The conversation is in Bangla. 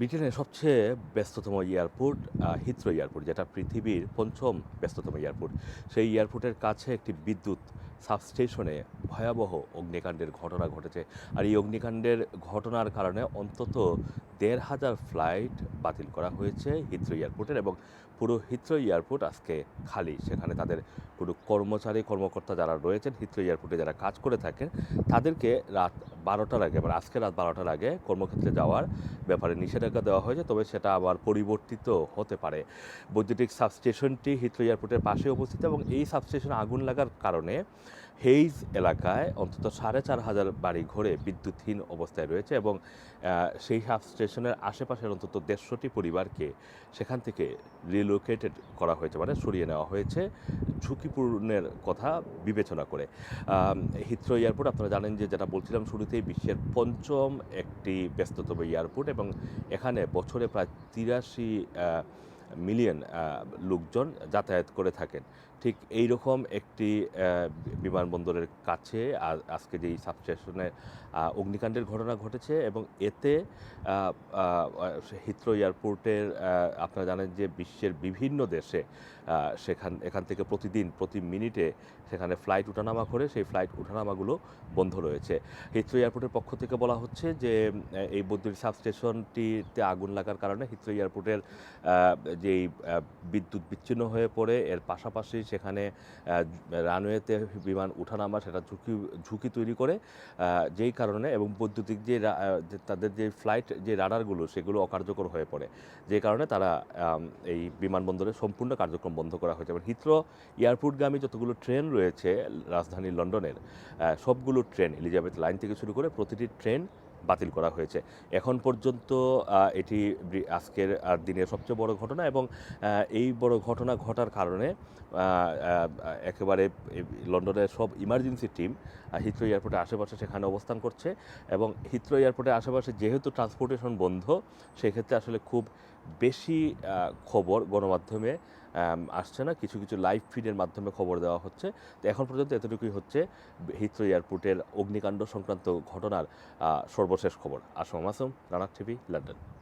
ব্রিটেনের সবচেয়ে ব্যস্ততম এয়ারপোর্ট হিথ্রো এয়ারপোর্ট, যেটা পৃথিবীর পঞ্চম ব্যস্ততম এয়ারপোর্ট। সেই এয়ারপোর্টের কাছে একটি বিদ্যুৎ সাবস্টেশনে ভয়াবহ অগ্নিকাণ্ডের ঘটনা ঘটেছে। আর এই অগ্নিকাণ্ডের ঘটনার কারণে অন্তত দেড় হাজার ফ্লাইট বাতিল করা হয়েছে হিথ্রো এয়ারপোর্টের এবং পুরো হিথ্রো এয়ারপোর্ট আজকে খালি। সেখানে তাদের কোনো কর্মচারী, কর্মকর্তা যারা রয়েছেন হিথ্রো এয়ারপোর্টে যারা কাজ করে থাকেন, তাদেরকে রাত বারোটার আগে মানে আজকে রাত বারোটার আগে কর্মক্ষেত্রে যাওয়ার ব্যাপারে নিষেধাজ্ঞা দেওয়া হয়েছে, তবে সেটা আবার পরিবর্তিত হতে পারে। বৈদ্যুতিক সাবস্টেশনটি হিথ্রো এয়ারপোর্টের পাশে অবস্থিত এবং এই সাবস্টেশনে আগুন লাগার কারণে হেইজ এলাকায় অন্তত সাড়ে চার হাজার বাড়ি ঘরে বিদ্যুৎহীন অবস্থায় রয়েছে এবং সেই সাবস্টেশনের আশেপাশের অন্তত দেড়শোটি পরিবারকে সেখান থেকে রিলোকেটেড করা হয়েছে মানে সরিয়ে নেওয়া হয়েছে ঝুঁকিপূর্ণের কথা বিবেচনা করে। হিথ্রো এয়ারপোর্ট আপনারা জানেন যে যেটা বলছিলাম শুরুতেই বিশ্বের পঞ্চম একটি ব্যস্ততম এয়ারপোর্ট এবং এখানে বছরে প্রায় তিরাশি মিলিয়ন লোকজন যাতায়াত করে থাকেন। ঠিক এই রকম একটি বিমানবন্দরের কাছে আজকে যেই সাবস্টেশনে অগ্নিকাণ্ডের ঘটনা ঘটেছে এবং এতে হিথ্রো এয়ারপোর্টের আপনারা জানেন যে বিশ্বের বিভিন্ন দেশে সেখান, এখান থেকে প্রতিদিন, প্রতি মিনিটে সেখানে ফ্লাইট ওঠানামা করে, সেই ফ্লাইট ওঠানামাগুলো বন্ধ রয়েছে। হিথ্রো এয়ারপোর্টের পক্ষ থেকে বলা হচ্ছে যে এই বৈদ্যুতিক সাবস্টেশনটিতে আগুন লাগার কারণে হিথ্রো এয়ারপোর্টের যেই বিদ্যুৎ বিচ্ছিন্ন হয়ে পড়ে, এর পাশাপাশি সেখানে রানওয়েতে বিমান ওঠানামা, সেটা ঝুঁকি ঝুঁকি তৈরি করে যেই কারণে এবং বৈদ্যুতিক যে তাদের যে ফ্লাইট, যে রাডারগুলো, সেগুলো অকার্যকর হয়ে পড়ে। যে কারণে তারা এই বিমানবন্দরে সম্পূর্ণ কার্যক্রম বন্ধ করা হয়েছে। এবং হিথ্রো এয়ারপোর্টগামী যতগুলো ট্রেন রয়েছে রাজধানী লন্ডনের সবগুলো ট্রেন, এলিজাবেথ লাইন থেকে শুরু করে প্রতিটি ট্রেন বাতিল করা হয়েছে। এখন পর্যন্ত এটি আজকের দিনের সবচেয়ে বড় ঘটনা এবং এই বড় ঘটনা ঘটার কারণে একেবারে লন্ডনের সব ইমার্জেন্সি টিম হিথ্রো এয়ারপোর্টে আশেপাশে সেখানে অবস্থান করছে এবং হিথ্রো এয়ারপোর্টের আশেপাশে যেহেতু ট্রান্সপোর্টেশন বন্ধ, সেক্ষেত্রে আসলে খুব বেশি খবর গণমাধ্যমে আসছে না। কিছু কিছু লাইভ ফিডের মাধ্যমে খবর দেওয়া হচ্ছে। তো এখন পর্যন্ত এতটুকুই হচ্ছে হিথ্রো এয়ারপোর্টের অগ্নিকাণ্ড সংক্রান্ত ঘটনার সর্বশেষ খবর। আসম আসম রানার টিভি লন্ডন